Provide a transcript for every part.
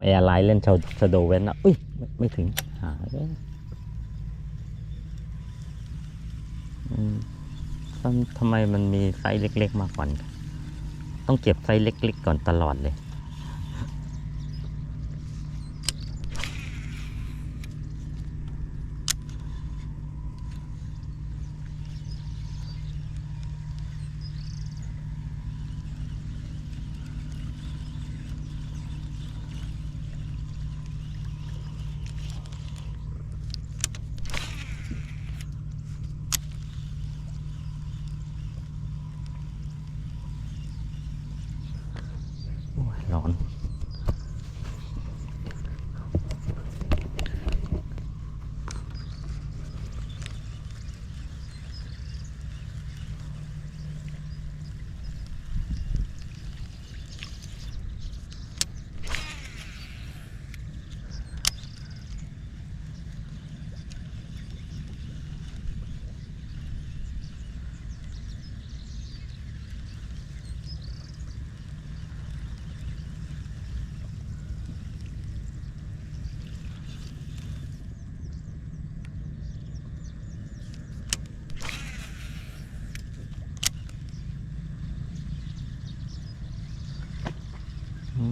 แอะไล่เล่นชาชาโดเวนนะอุ้ยไม่ไม่ถึงหาเอ้ยทำทำไมมันมีไซส์เล็ก ๆ มาก่อนต้องเก็บไซส์เล็ก ๆ ก่อนตลอดเลย โอ้ยร้อน อื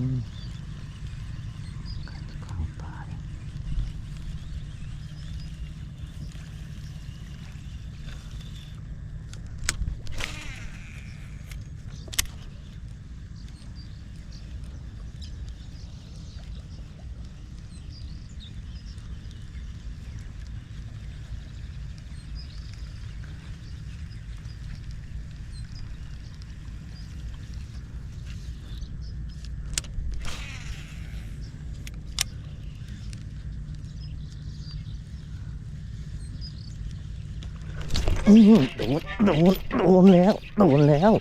อืมโดนโดนโดนแล้วโดนแล้ว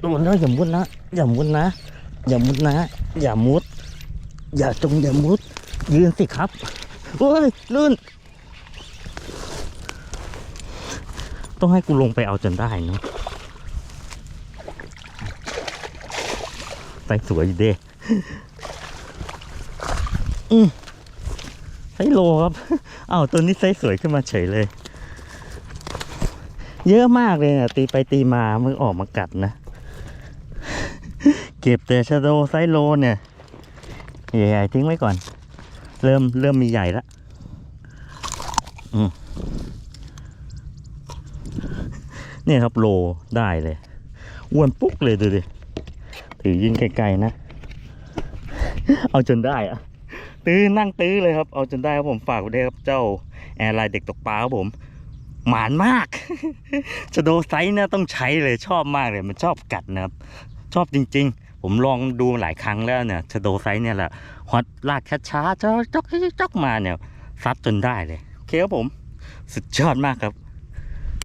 โดนแล้วอย่ามุดนะอย่ามุดนะ อย่ามุดนะ อย่ามุด อย่าจงอย่ามุด ยืนสิครับโอ้ยลื่น ต้องให้กูลงไปเอาจนได้เนาะไปสวยเด้อืมไซส์โลครับ อ้าวตัวนี้ไซส์สวยขึ้นมาเฉยเลย เยอะมากเลยนะตีไปตีมามึงออกมากัดนะ เก็บแต่ชาโดไซโลเนี่ยใหญ่ๆทิ้งไว้ก่อน เริ่มเริ่มมีใหญ่ละเนี่ยครับโลได้เลยอ้วนปุ๊กเลยดูดิถือยิงไกลๆนะ เอาจนได้อะตื้อนั่งตื้อเลยครับ เอาจนได้ครับผมฝากไว้ด้วยครับเจ้าแอร์ไลน์เด็กตกปลาครับผม หมานมากชะโดไซส์นี่ยต้องใช้เลยชอบมากเลย มันชอบกัดนะครับ ชอบจริง ๆ ผมลองดูหลายครั้งแล้วเนี่ยชะโดไซส์เนี่ยแหละฮอตลากช้าๆจ๊อกจ๊อกจ๊อกมาเนี่ยซัดจนได้เลยโอเคครับผม สุดยอดมากครับ